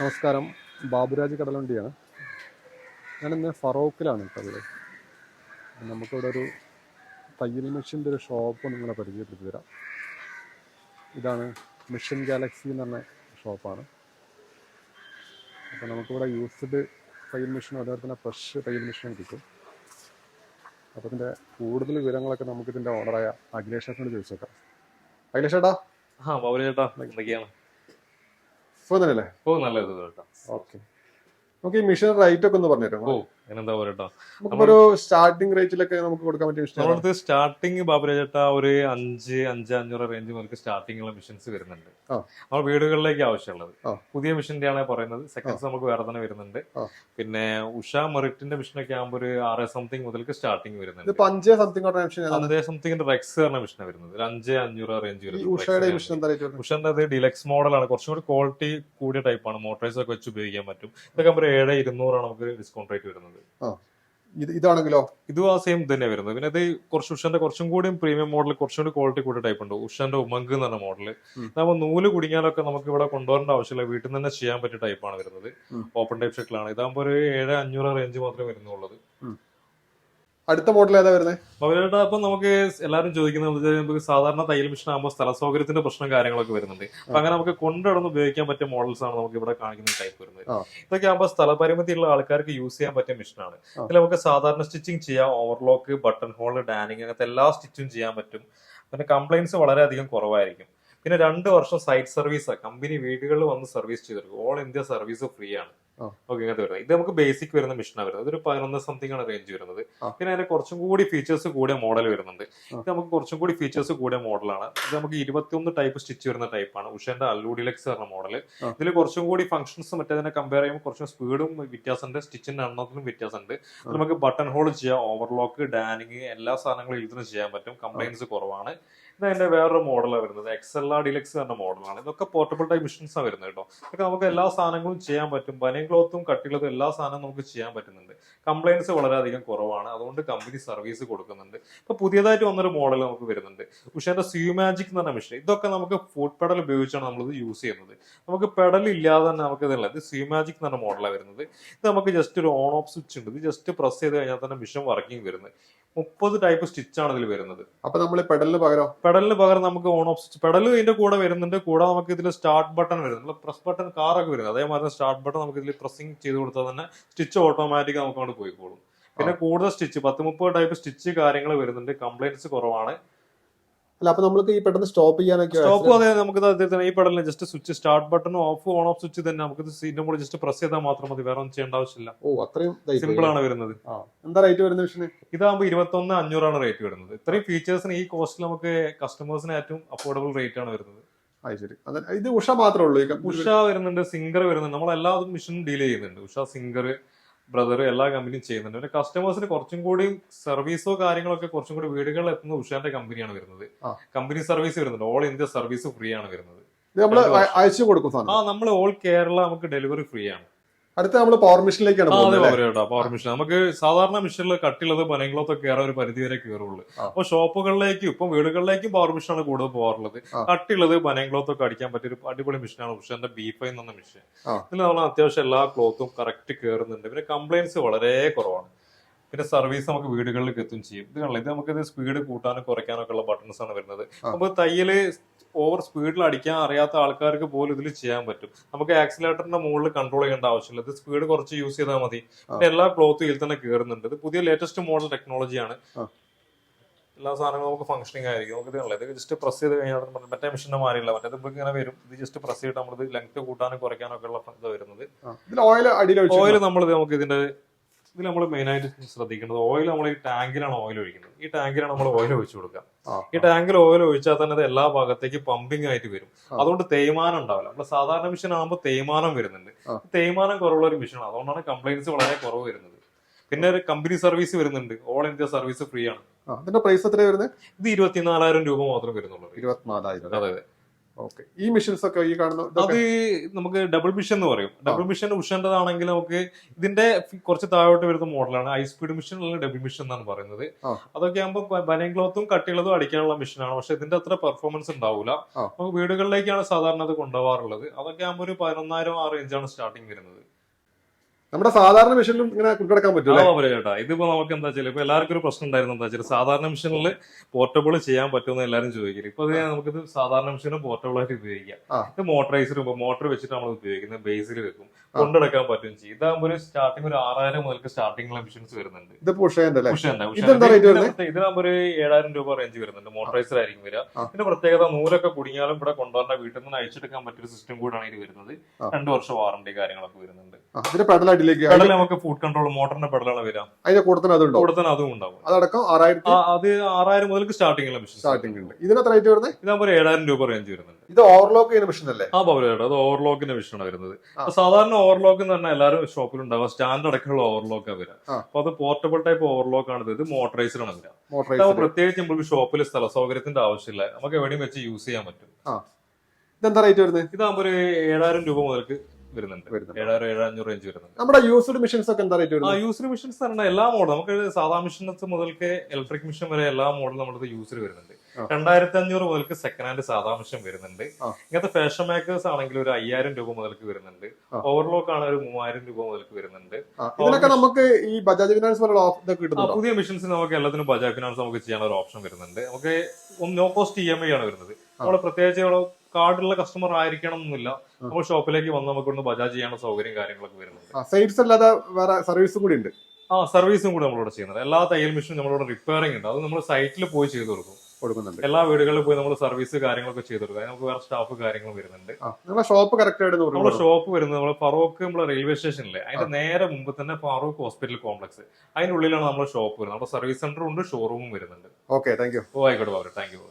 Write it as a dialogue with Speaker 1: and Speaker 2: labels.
Speaker 1: നമസ്കാരം. ബാബുരാജ് കടലുണ്ടിയാണ്. ഞാനിന്ന് ഫറോക്കിലാണ് ഉള്ളത്. നമുക്കിവിടെ ഒരു തയ്യൽ മെഷീന്റെ ഒരു ഷോപ്പ് നിങ്ങളെ പരിചയപ്പെടുത്തി തരാം. ഇതാണ് മിഷൻ ഗാലക്സി എന്ന് പറഞ്ഞ ഷോപ്പാണ്. അപ്പോൾ നമുക്കിവിടെ യൂസ്ഡ് തയ്യൽ മെഷീനും അതുപോലെ തന്നെ ഫ്രഷ് തയ്യൽ മെഷീനും കിട്ടും. അപ്പോൾ ഇതിന്റെ കൂടുതൽ വിവരങ്ങളൊക്കെ നമുക്കിതിന്റെ ഓണറായ അഖിലേഷേട്ടനോട് ചോദിച്ചേക്കാം. അഖിലേഷ് അഖിലേഷേട്ടാ
Speaker 2: ആ ബാബുരാജ് ചേട്ടാ എന്തൊക്കെയാണ്?
Speaker 1: സുഖം തന്നെയല്ലേ
Speaker 2: ഓ നല്ലത് കേട്ടോ.
Speaker 1: ഓക്കെ. നമുക്ക് ഈ മെഷീൻ റേറ്റ് ഒക്കെ ഒന്ന് പറഞ്ഞുതരാം
Speaker 2: ഓ. എന്നെന്താ പറയട്ടോ?
Speaker 1: നമുക്കൊരു സ്റ്റാർട്ടിംഗ് റേറ്റിലൊക്കെ നമുക്ക് കൊടുക്കാൻ പറ്റിയ മെഷീൻ
Speaker 2: നമ്മളടുത്ത് സ്റ്റാർട്ടിങ് ബാബു ചേട്ടാ ഒരു അഞ്ച് അഞ്ച് അഞ്ഞൂറ് റേഞ്ച് മുതൽ സ്റ്റാർട്ടിംഗ് ഉള്ള മെഷീൻസ് വരുന്നുണ്ട്. നമ്മൾ വീടുകളിലേക്ക് ആവശ്യമുള്ളത്. പുതിയ മെഷീന്റെ ആണ് പറയുന്നത്. സെക്കൻഡ്സ് നമുക്ക് വേറെ തന്നെ വരുന്നുണ്ട്. പിന്നെ ഉഷ മെറിറ്റിന്റെ മെഷീനൊക്കെ ആകുമ്പോൾ ഒരു ആറ് സംതിങ് മുതൽക്ക് സ്റ്റാർട്ടിംഗ് വരുന്നുണ്ട്.
Speaker 1: അഞ്ചേ സംതിങ്?
Speaker 2: അഞ്ചേ സംതിങ്ങിന്റെ റെക്സ് പറഞ്ഞ മെഷീനാണ് വരുന്നത്. ഒരു അഞ്ച് അഞ്ഞൂറ് റേഞ്ച് വരുന്നത്? ഉഷന്റെ അത് ഡിലക്സ് മോഡലാണ് കുറച്ചും കൂടി ക്വാളിറ്റി കൂടിയ ടൈപ്പാണ് മോട്ടോഴ്സ് ഒക്കെ വെച്ച് ഉപയോഗിക്കാൻ പറ്റും. ഇതൊക്കെ ആകുമ്പോൾ ഏഴ് ഇരുന്നൂറാണ് നമുക്ക് ഡിസ്കൗണ്ട് റേറ്റ് വരുന്നത്.
Speaker 1: ഇത് ഇതാണെങ്കിലോ?
Speaker 2: ഇതും ആ സെയിം തന്നെ വരുന്നത്. പിന്നെ ഇത് കുറച്ച് ഉഷന്റെ കുറച്ചും കൂടി പ്രീമിയം മോഡൽ കുറച്ചും കൂടി ക്വാളിറ്റി കൂടി ടൈപ്പ് ഉണ്ട്. ഉഷന്റെ ഉമങ്ക് എന്ന് പറഞ്ഞ മോഡൽ. നമ്മൾ നൂൽ കുടുങ്ങിയാലൊക്കെ നമുക്ക് ഇവിടെ കൊണ്ടുവരേണ്ട ആവശ്യമില്ല. വീട്ടിൽ നിന്ന് തന്നെ ചെയ്യാൻ പറ്റിയ ടൈപ്പാണ് വരുന്നത്. ഓപ്പൺ ടൈപ്പ് ഷട്ടിലാണ് ഇതാകുമ്പോൾ ഒരു ഏഴ് അഞ്ഞൂറ് റേഞ്ച് മാത്രമേ വരുന്നുള്ളൂ.
Speaker 1: അടുത്ത മോഡൽ ഏതാ വരുന്നത്
Speaker 2: അവരുടെ അപ്പൊ നമുക്ക് എല്ലാവരും ചോദിക്കുന്നത് നമുക്ക് സാധാരണ തയ്യൽ മെഷീൻ ആകുമ്പോൾ സ്ഥല സൗകര്യത്തിന്റെ പ്രശ്നം കാര്യങ്ങളൊക്കെ വരുന്നുണ്ട്. അപ്പൊ അങ്ങനെ നമുക്ക് കൊണ്ടുനടന്ന് ഉപയോഗിക്കാൻ പറ്റിയ മോഡൽസ് ആണ് നമുക്ക് ഇവിടെ കാണിക്കുന്ന ടൈപ്പ് വരുന്നത്. ഇതൊക്കെ ആകുമ്പോൾ സ്ഥലപരിമിതി ഉള്ള ആൾക്കാർക്ക് യൂസ് ചെയ്യാൻ പറ്റിയ മെഷീനാണ്. ഇതിൽ നമുക്ക് സാധാരണ സ്റ്റിച്ചിങ് ചെയ്യാം ഓവർലോക്ക് ബട്ടൺ ഹോൾ ഡാനിങ് അങ്ങനത്തെ എല്ലാ സ്റ്റിച്ചും ചെയ്യാൻ പറ്റും. പിന്നെ കംപ്ലൈൻസ് വളരെയധികം കുറവായിരിക്കും. പിന്നെ രണ്ട് വർഷം സൈറ്റ് സർവീസ് കമ്പനി വീടുകളിൽ വന്ന് സർവീസ് ചെയ്തെടുക്കും ഓൾ ഇന്ത്യ സർവീസ് ഫ്രീ ആണ്. ഓക്കെ ഇങ്ങനത്തെ വരുന്നത്. ഇത് നമുക്ക് ബേസിക് വരുന്ന മെഷീനാണ് വരുന്നത്. അതൊരു പതിനൊന്ന് സംതിങ് ആണ് റേഞ്ച് വരുന്നത്. പിന്നെ അതിന് കുറച്ചും കൂടി ഫീച്ചേഴ്സ് കൂടിയ മോഡൽ വരുന്നുണ്ട്. ഇത് നമുക്ക് കുറച്ചും കൂടി ഫീച്ചേഴ്സ് കൂടിയ മോഡലാണ് ഇത് നമുക്ക് ഇരുപത്തിയൊന്ന് ടൈപ്പ് സ്റ്റിച്ച് വരുന്ന ടൈപ്പാണ് ഉഷന്റെ അല്ലൂഡിലെക്സ് പറഞ്ഞ മോഡൽ. ഇതിൽ കുറച്ചും കൂടി ഫംഗ്ഷൻസ് മറ്റേതിനെ കമ്പയർ ചെയ്യുമ്പോൾ കുറച്ചും സ്പീഡും വ്യത്യാസമുണ്ട്. സ്റ്റിച്ചിന്റെ എണ്ണത്തിലും വ്യത്യാസമുണ്ട്. നമുക്ക് ബട്ടൺ ഹോൾ ചെയ്യാം. ഓവർലോക്ക് ഡാനിങ് എല്ലാ സാധനങ്ങളും ഇതിന് ചെയ്യാൻ പറ്റും. കംപ്ലൈൻസ് കുറവാണ്. ഇത് അതിന്റെ വേറൊരു മോഡലാണ് വരുന്നത്. എക്സ് എൽ ആർ ഡിലക്സ് എന്ന മോഡലാണ് ഇതൊക്കെ പോർട്ടബിൾ ടൈപ്പ് ആണ് വരുന്നത് കേട്ടോ. ഇതൊക്കെ നമുക്ക് എല്ലാ സാധനങ്ങളും ചെയ്യാൻ പറ്റും. ബനിയൻ ക്ലോത്തും കട്ടിയുള്ളതും എല്ലാ സാധനവും നമുക്ക് ചെയ്യാൻ പറ്റുന്നുണ്ട്. കംപ്ലൈൻസ് വളരെയധികം കുറവാണ്. അതുകൊണ്ട് കമ്പനി സർവീസ് കൊടുക്കുന്നുണ്ട്. ഇപ്പൊ പുതിയതായിട്ട് വന്നൊരു മോഡൽ നമുക്ക് വരുന്നുണ്ട്. ഉഷന്റെ സ്യൂ മാജിക് എന്ന് പറഞ്ഞ മെഷീൻ ഇതൊക്കെ നമുക്ക് ഫുഡ് പെഡൽ ഉപയോഗിച്ചാണ് നമ്മൾ ഇത് യൂസ് ചെയ്യുന്നത്. നമുക്ക് പെഡൽ ഇല്ലാതെ തന്നെ നമുക്ക് ഇതല്ല ഇത് സ്യൂ മാജിക് എന്ന് പറഞ്ഞ മോഡലാണ് വരുന്നത്. ഇത് നമുക്ക് ജസ്റ്റ് ഒരു ഓൺ ഓഫ് സ്വിച്ച് ഉണ്ട്. ഇത് ജസ്റ്റ് പ്രസ് ചെയ്ത് കഴിഞ്ഞാൽ തന്നെ മിഷൻ വർക്കിംഗ് വരുന്നത്. മുപ്പത് ടൈപ്പ് സ്റ്റിച്ച് ആണ് ഇതിൽ വരുന്നത്.
Speaker 1: അപ്പൊ നമ്മൾ പെഡലിന് പകരം
Speaker 2: പെഡലിന് പകരം നമുക്ക് ഓൺ ഓഫ് സ്റ്റിച്ച് പെഡൽ ഇതിന്റെ കൂടെ വരുന്നുണ്ട് കൂടെ നമുക്ക് ഇതിൽ സ്റ്റാർട്ട് ബട്ടൺ വരുന്നുണ്ട്. പ്രസ് ബട്ടൺ കാറൊക്കെ വരുന്നത്. അതേമാതിരി സ്റ്റാർട്ട് ബട്ടൺ നമുക്ക് ഇതിൽ പ്രസ്സിംഗ് ചെയ്ത് കൊടുത്താൽ തന്നെ സ്റ്റിച്ച് ഓട്ടോമാറ്റിക് നമുക്ക് അങ്ങോട്ട് പോയിക്കോളും. പിന്നെ കൂടുതൽ സ്റ്റിച്ച് പത്ത് മുപ്പത് ടൈപ്പ് സ്റ്റിച്ച് കാര്യങ്ങൾ വരുന്നുണ്ട്. കംപ്ലൈൻസ് കുറവാണ്.
Speaker 1: അല്ല അപ്പൊ നമുക്ക് ഈ പെട്ടെന്ന് സ്റ്റോപ്പ് ചെയ്യാനൊക്കെ
Speaker 2: സ്റ്റോപ്പ് അതെ നമുക്ക് ഈ പെടലിന് just switch start button off on off switch തന്നെ നമുക്ക് സീറ്റിന്റെ മുകളിൽ ജസ്റ്റ് പ്രസ് ചെയ്താൽ മാത്രം മതി വേറെ ഒന്നും ചെയ്യേണ്ട ആവശ്യമില്ല.
Speaker 1: ഓ അത്രയും
Speaker 2: സിമ്പിൾ ആണ് വരുന്നത്.
Speaker 1: എന്താ റേറ്റ് വരുന്ന മെഷീന്
Speaker 2: ഇതാകുമ്പോൾ ഇരുപത്തൊന്ന് അഞ്ഞൂറാണ് റേറ്റ് വരുന്നത്. ഇത്രയും ഫീച്ചേഴ്സിന് ഈ കോസ്റ്റിൽ നമുക്ക് കസ്റ്റമേഴ്സിന് ഏറ്റവും അഫോർഡബിൾ റേറ്റ് ആണ് വരുന്നത്.
Speaker 1: ശരി. ഇത് ഉഷ മാത്രമേ ഉള്ളൂ.
Speaker 2: ഉഷ വരുന്നുണ്ട് സിംഗർ വരുന്നുണ്ട്. നമ്മൾ എല്ലാ മിഷനും ഡീൽ ചെയ്യുന്നുണ്ട്. ഉഷ സിംഗർ ബ്രദർ എല്ലാ കമ്പനിയും ചെയ്യുന്നുണ്ട്. പിന്നെ കസ്റ്റമേഴ്സിന് കുറച്ചും കൂടി സർവീസോ കാര്യങ്ങളൊക്കെ കുറച്ചും കൂടി വീടുകളിൽ എത്തുന്ന ഉഷാന്റെ കമ്പനിയാണ് വരുന്നത്. കമ്പനി സർവീസ് വരുന്നുണ്ട്. ഓൾ ഇന്ത്യ സർവീസ് ഫ്രീ ആണ് വരുന്നത്.
Speaker 1: അയച്ചു കൊടുക്കും
Speaker 2: ആ നമ്മൾ ഓൾ കേരള നമുക്ക് ഡെലിവറി ഫ്രീ ആണ്.
Speaker 1: അടുത്ത നമ്മൾ പവർ മെഷീനിലേക്കാണ്?
Speaker 2: പവർ മെഷീൻ നമുക്ക് സാധാരണ മെഷീനിൽ കട്ടിയുള്ളത് പനങ്ങളൊക്കെ കയറാൻ ഒരു പരിധി വരെ കയറുള്ളൂ. അപ്പൊ ഷോപ്പുകളിലേക്കും ഇപ്പൊ വീടുകളിലേക്കും പവർ മെഷീനാണ് കൂടുതൽ പോകാറുള്ളത്.
Speaker 1: കട്ടിള്ളത്
Speaker 2: കട്ടിയുള്ളത് പനങ്ങളൊക്കെ അടിക്കാൻ പറ്റിയ ഒരു അടിപൊളി മെഷീനാണ് ഉഷന്റെ ബീഫ് എന്ന മെഷീൻ. ഇതിൽ നമ്മൾ അത്യാവശ്യം എല്ലാ ക്ലോത്തും കറക്റ്റ് കയറുന്നുണ്ട് പിന്നെ കംപ്ലൈൻസ് വളരെ കുറവാണ്. പിന്നെ സർവീസ് നമുക്ക് വീടുകളിലേക്ക് എത്തും ചെയ്യും. ഇത് കാണില്ല ഇത് നമുക്ക് ഇത് സ്പീഡ് കൂട്ടാനും കുറയ്ക്കാനൊക്കെ ഉള്ള ബട്ടൺസ് ആണ് വരുന്നത്. അപ്പൊ തയ്യൽ ഓവർ സ്പീഡിൽ അടിക്കാൻ അറിയാത്ത ആൾക്കാർക്ക് പോലും ഇതിൽ ചെയ്യാൻ പറ്റും. നമുക്ക് ആക്സിലേറ്ററിന്റെ മുകളിൽ കൺട്രോൾ ചെയ്യേണ്ട ആവശ്യമില്ല. ഇത് സ്പീഡ് കുറച്ച് യൂസ് ചെയ്താൽ മതി. പിന്നെ എല്ലാ ക്ലോത്തും ഇതിൽ തന്നെ കയറുന്നുണ്ട് ഇത് പുതിയ ലേറ്റസ്റ്റ് മോഡൽ ടെക്നോളജിയാണ്
Speaker 1: ആണ്.
Speaker 2: എല്ലാ സാധനങ്ങളും നമുക്ക് ഫംഗ്ഷനിങ് ആയിരിക്കും. നമുക്ക് ഇത് ഇത് ജസ്റ്റ് പ്രസ് ചെയ്ത് കഴിഞ്ഞാൽ മറ്റേ- മെഷീന്റെ മാറിയില്ല. മറ്റേത് ഇപ്പൊ ഇങ്ങനെ വരും. ഇത് ജസ്റ്റ് പ്രസ് ചെയ്തിട്ട് നമ്മളിത് ലെങ്ത് കൂട്ടാനും കുറയ്ക്കാനും ഒക്കെ ഉള്ള ഇത് വരുന്നത്.
Speaker 1: ഓയിൽ
Speaker 2: ഓയിൽ നമ്മൾ നമുക്ക് ഇതിന്റെ ഇതിൽ നമ്മൾ മെയിനായിട്ട് ശ്രദ്ധിക്കേണ്ടത് ഓയിൽ നമ്മൾ ഈ ടാങ്കിലാണ് ഓയിൽ ഒഴിക്കുന്നത്. ഈ ടാങ്കിലാണ് നമ്മൾ ഓയിൽ ഒഴിച്ചു കൊടുക്കുക. ഈ ടാങ്കിൽ ഓയിൽ ഒഴിച്ചാൽ തന്നെ അത് എല്ലാ ഭാഗത്തേക്ക് പമ്പിംഗ് ആയിട്ട് വരും. അതുകൊണ്ട് തേയ്മാനം ഉണ്ടാവില്ല. നമ്മുടെ സാധാരണ മിഷൻ ആകുമ്പോൾ തേയ്മാനം വരുന്നുണ്ട്. തേയ്മാനം കുറവുള്ള ഒരു മെഷീനാണ് അതുകൊണ്ടാണ് കംപ്ലൈൻസ് വളരെ കുറവ് വരുന്നത്. പിന്നെ ഒരു കമ്പനി സർവീസ് വരുന്നുണ്ട്. ഓൾ ഇന്ത്യ സർവീസ് ഫ്രീ ആണ്.
Speaker 1: അതിന്റെ പ്രൈസ് എത്ര വരുന്നത്?
Speaker 2: ഇത് ഇരുപത്തിനാലായിരം രൂപ മാത്രം വരുന്നുള്ളൂ.
Speaker 1: ഇരുപത്തിനാലായിരം.
Speaker 2: അതെ അതെ.
Speaker 1: ഓക്കെ. ഈ മിഷൻസ് ഒക്കെ ഈ കാണുന്ന
Speaker 2: അത് നമുക്ക് ഡബിൾ മിഷൻ എന്ന് പറയും. ഡബിൾ മിഷൻ ഉഷന്റേതാണെങ്കിൽ നമുക്ക് ഇതിന്റെ കുറച്ച് താഴോട്ട് വരുന്ന മോഡലാണ്. ഹൈ സ്പീഡ് മിഷൻ അല്ലെങ്കിൽ ഡബിൾ മിഷൻ എന്നാണ് പറയുന്നത്. അതൊക്കെ ആകുമ്പോൾ ബനിയൻ ക്ലോത്തും കട്ടിയുള്ളതും അടിക്കാനുള്ള മിഷനാണ്. പക്ഷെ ഇതിന്റെ അത്ര പെർഫോമൻസ് ഉണ്ടാവില്ല. നമുക്ക് വീടുകളിലേക്കാണ് സാധാരണ അത് കൊണ്ടുപോകാറുള്ളത്. അതൊക്കെ ആകുമ്പോൾ ഒരു പതിനൊന്നായിരം ആ റേഞ്ചാണ് സ്റ്റാർട്ടിങ് വരുന്നത്.
Speaker 1: നമ്മുടെ സാധാരണ മെഷീനിലും ഇങ്ങനെ കൊണ്ടുനടക്കാൻ പറ്റും
Speaker 2: ചേട്ടാ ഇതിപ്പോ നമുക്ക് എന്താ വെച്ചാൽ ഇപ്പൊ എല്ലാവർക്കും ഒരു പ്രശ്നം ഉണ്ടായിരുന്നു. എന്താ വെച്ചാൽ സാധാരണ മെഷീനിൽ പോർട്ടബിൾ ചെയ്യാൻ പറ്റുമെന്ന് എല്ലാവരും ചോദിക്കും ഇപ്പൊ നമുക്ക് നമുക്കിത് സാധാരണ മെഷീനും പോർട്ടബിൾ ആയിട്ട് ഉപയോഗിക്കാം. ഇത് മോട്ടറൈസർ മോട്ടർ വെച്ചിട്ട് നമ്മൾ ഉപയോഗിക്കുന്നത് ബേസിൽ വെക്കും. കൊണ്ടെടുക്കാൻ പറ്റും ചെയ്യും. ഇതാകുമ്പോൾ ഒരു സ്റ്റാർട്ടിംഗ് ഒരു ആറായിരം മുതൽക്ക് സ്റ്റാർട്ടിംഗ് മെഷീൻസ് വരുന്നുണ്ട്.
Speaker 1: ഇത്
Speaker 2: ഇതിനാകുമ്പോൾ ഒരു ഏഴായിരം രൂപ റേഞ്ച് വരുന്നുണ്ട്. മോട്ടറൈസർ ആയിരിക്കും വരിക. ഇതിന്റെ പ്രത്യേകത നൂലൊക്കെ കുടുങ്ങിയാലും ഇവിടെ കൊണ്ടുവരേണ്ട വീട്ടിൽ നിന്ന് അയച്ചെടുക്കാൻ പറ്റിയ സിസ്റ്റം കൂടാണ് ഇത് വരുന്നത്. രണ്ടു വർഷം വാറണ്ടി കാര്യങ്ങളൊക്കെ വരുന്നുണ്ട്.
Speaker 1: ആ, ഇതിന്റെ പെഡലായിട്ടിലേക്ക്
Speaker 2: പെടൽ നമുക്ക് ഫുഡ് കൺട്രോൾ മോട്ടറിന്റെ പെടലാണ് വരാം
Speaker 1: അതിന്റെ കൂടെ തന്നെ അതുണ്ടോ
Speaker 2: കൂടെ തന്നെ അതും ഉണ്ടാവും.
Speaker 1: അതടക്കം ആറായിരത്തി
Speaker 2: അത് ആറായിരം മുതൽക്ക് സ്റ്റാർട്ടിംഗ് മെഷീൻ
Speaker 1: സ്റ്റാർട്ടിംഗ് ഉണ്ട്. ഇതിനെത്ര റേറ്റ് വരുന്നത്?
Speaker 2: ഇതാകുമ്പോൾ ഏഴായിരം രൂപ റേഞ്ച് വരുന്നുണ്ട്.
Speaker 1: ഇത് ഓവർലോക്ക് ചെയ്യുന്ന മെഷീൻ അല്ലേ?
Speaker 2: ആ പവർ അത് ഓവർലോക്കിന്റെ മെഷീനാണ് വരുന്നത്. സാധാരണ ഓവർലോക്ക് എന്ന് പറഞ്ഞാൽ എല്ലാവരും ഷോപ്പിൽ ഉണ്ടാവുക. സ്റ്റാൻഡ് അടക്കമുള്ള ഓവർലോക്ക് വരിക. അപ്പൊ അത് പോർട്ടബിൾ ടൈപ്പ് ഓവർലോക്ക് ആണ് ഇത്. മോട്ടറൈസറാണ് വരിക. പ്രത്യേകിച്ച് നമുക്ക് ഷോപ്പിൽ സ്ഥല സൗകര്യത്തിന്റെ ആവശ്യമില്ല. നമുക്ക് എവിടെയും വെച്ച് യൂസ് ചെയ്യാൻ പറ്റും.
Speaker 1: ഇതെന്താ റേറ്റ് വരുന്നത്?
Speaker 2: ഇതാകുമ്പോൾ ഒരു ഏഴായിരം രൂപ മുതൽക്ക് വരുന്നുണ്ട്. ഏഴായിരം ഏഴാഞ്ഞൂറ് റേഞ്ച് വരുന്നുണ്ട്.
Speaker 1: നമ്മുടെ യൂസ്ഡ് മെഷീൻസ് ഒക്കെ എന്താ റേറ്റ്
Speaker 2: ആ യൂസർ മെഷീൻസ് പറഞ്ഞാൽ എല്ലാ മോഡൽ നമുക്ക് സാധാ മെഷീൻസ് മുതൽക്ക് ഇലക്ട്രിക് മെഷീൻ വരെ എല്ലാ മോഡലും നമ്മുടെ യൂസ്ഡ് വരുന്നുണ്ട്. രണ്ടായിരത്തി അഞ്ഞൂറ് മുതൽക്ക് സെക്കൻഡ് ഹാൻഡ് സാധാ മെഷീൻ വരുന്നുണ്ട്. ഇങ്ങനത്തെ ഫാഷൻ മേക്കേഴ്സ് ആണെങ്കിൽ ഒരു അയ്യായിരം രൂപ മുതൽക്ക് വരുന്നുണ്ട്. ഓവർലോക്ക് ആണ് ഒരു മൂവായിരം രൂപ മുതൽക്ക് വരുന്നുണ്ട്.
Speaker 1: ഇതിനൊക്കെ നമുക്ക് ഈ ബജാജ് ഫിനാൻസ് പോലുള്ള
Speaker 2: പുതിയ മെഷീൻസ് നമുക്ക് എല്ലാത്തിനും ബജാജ് ഫിനാൻസ് നമുക്ക് ചെയ്യാനുള്ള ഒരു ഓപ്ഷൻ വരുന്നുണ്ട്. നമുക്ക് no cost E M I ആണ് വരുന്നത്. നമ്മൾ പ്രത്യേകിച്ച് കാർഡുള്ള കസ്റ്റമർ ആയിരിക്കണം എന്നില്ല നമ്മൾ ഷോപ്പിലേക്ക് വന്ന് നമുക്ക് ഒന്ന് ബജാജ് ചെയ്യാനുള്ള സൗകര്യം കാര്യങ്ങളൊക്കെ വരുന്നുണ്ട്.
Speaker 1: സെയിൽസ് അല്ലാതെ വേറെ സർവീസും കൂടി ഉണ്ട്.
Speaker 2: ആ സർവീസും കൂടി നമ്മളിവിടെ ചെയ്യുന്നത് എല്ലാ തയ്യൽ മെഷീനും നമ്മളിവിടെ റിപ്പയറിംഗ് ഉണ്ട്. അത് നമ്മൾ സൈറ്റിൽ പോയി ചെയ്തു കൊടുക്കും.
Speaker 1: കൊടുക്കുന്നുണ്ട്.
Speaker 2: എല്ലാ വീടുകളിൽ പോയി നമ്മൾ സർവീസ് കാര്യങ്ങളൊക്കെ ചെയ്തു കൊടുക്കുക നമുക്ക് വേറെ സ്റ്റാഫ് കാര്യങ്ങളും വരുന്നുണ്ട്.
Speaker 1: ഷോപ്പ് കറക്റ്റ് ആയിട്ട്
Speaker 2: നമ്മുടെ ഷോപ്പ് വരുന്നത് നമ്മൾ ഫറോക്ക് നമ്മൾ റെയിൽവേ സ്റ്റേഷനിലെ അതിന്റെ നേരെ മുമ്പ് തന്നെ ഫറോക്ക് ഹോസ്പിറ്റൽ കോംപ്ലക്സ് അതിനുള്ളിലാണ് നമ്മുടെ ഷോപ്പ് വരുന്നത്. നമ്മുടെ സർവീസ് സെന്ററും ഉണ്ട് ഷോറൂമും വരുന്നുണ്ട്.
Speaker 1: ഓക്കെ താങ്ക് യു
Speaker 2: ഓ ആയിക്കോട്ടെ താങ്ക് യു